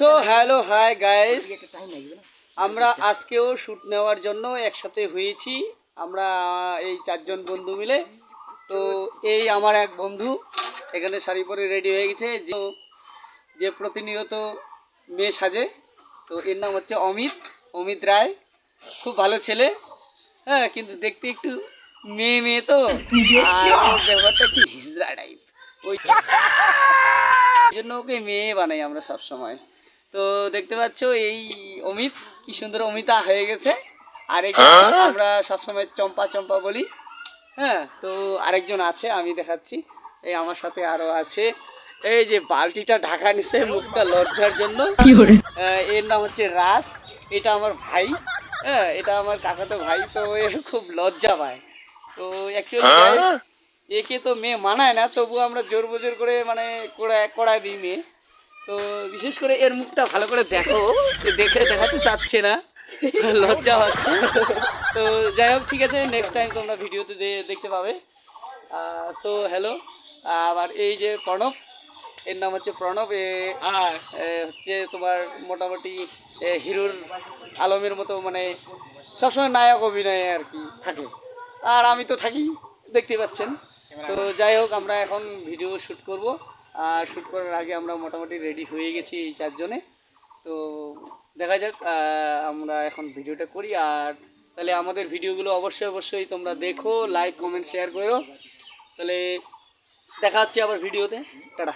So hello hi guys আমরা আজকেও shoot নেওয়ার জন্য একসাথে হয়েছি। আমরা এই চারজন বন্ধু মিলে। তো এই আমার এক বন্ধু এখানে শাড়ি পরে রেডি হয়ে গেছে। যে যে প্রতিনিয়ত মেয়ে সাজে। তো এর নাম হচ্ছে অমিত অমিত রায়। খুব ভালো ছেলে। হ্যাঁ কিন্তু দেখতে একটু মেয়ে মেয়ে তো ব্যাপারটা একটু হিজড়া টাইপ ওই জন্য ওকে মেয়ে বানাই আমরা সব সময় তো দেখতে পাচ্ছ এই অমিত কি সুন্দর অমিতা হয়ে গেছে। আর এখানে আমরা সবসময় চম্পা চম্পা বলি। হ্যাঁ তো আরেকজন আছে আমি দেখাচ্ছি। এই আমার সাথে আরও আছে। এই যে বালতিটা ঢাকা নিছে মুখটা লজ্জার জন্য। এর নাম হচ্ছে রাস। এটা আমার ভাই। হ্যাঁ এটা আমার কাকাতো ভাই তো এর খুব লজ্জা পায়। তো অ্যাকচুয়ালি একে তো মেয়ে মানায় না তবু আমরা জোর বজোর করে মানে কড়া কড়ায় দিই মেয়ে। তো বিশেষ করে এর মুখটা ভালো করে দেখো দেখে দেখাতে চাচ্ছে না লজ্জা হচ্ছে তো যাই হোক ঠিক আছে নেক্সট টাইম তোমরা ভিডিওতে দেখতে পাবে। সো হ্যালো আবার এই যে প্রণব এর নাম হচ্ছে প্রণব এ এ হচ্ছে তোমার মোটামুটি হিরোর আলমের মতো মানে সবসময় নায়ক অভিনয়ে আর কি থাকে। আর আমি তো থাকি দেখতে পাচ্ছেন। তো যাই হোক, আমরা এখন ভিডিও শ্যুট করব। আর শ্যুট করার আগে আমরা মোটামুটি রেডি হয়ে গেছি এই চারজনে। তো দেখা যাক আমরা এখন ভিডিওটা করি। আর তাহলে আমাদের ভিডিওগুলো অবশ্যই অবশ্যই তোমরা দেখো লাইক কমেন্ট শেয়ার করো তাহলে দেখা হচ্ছে আবার ভিডিওতে টাটা।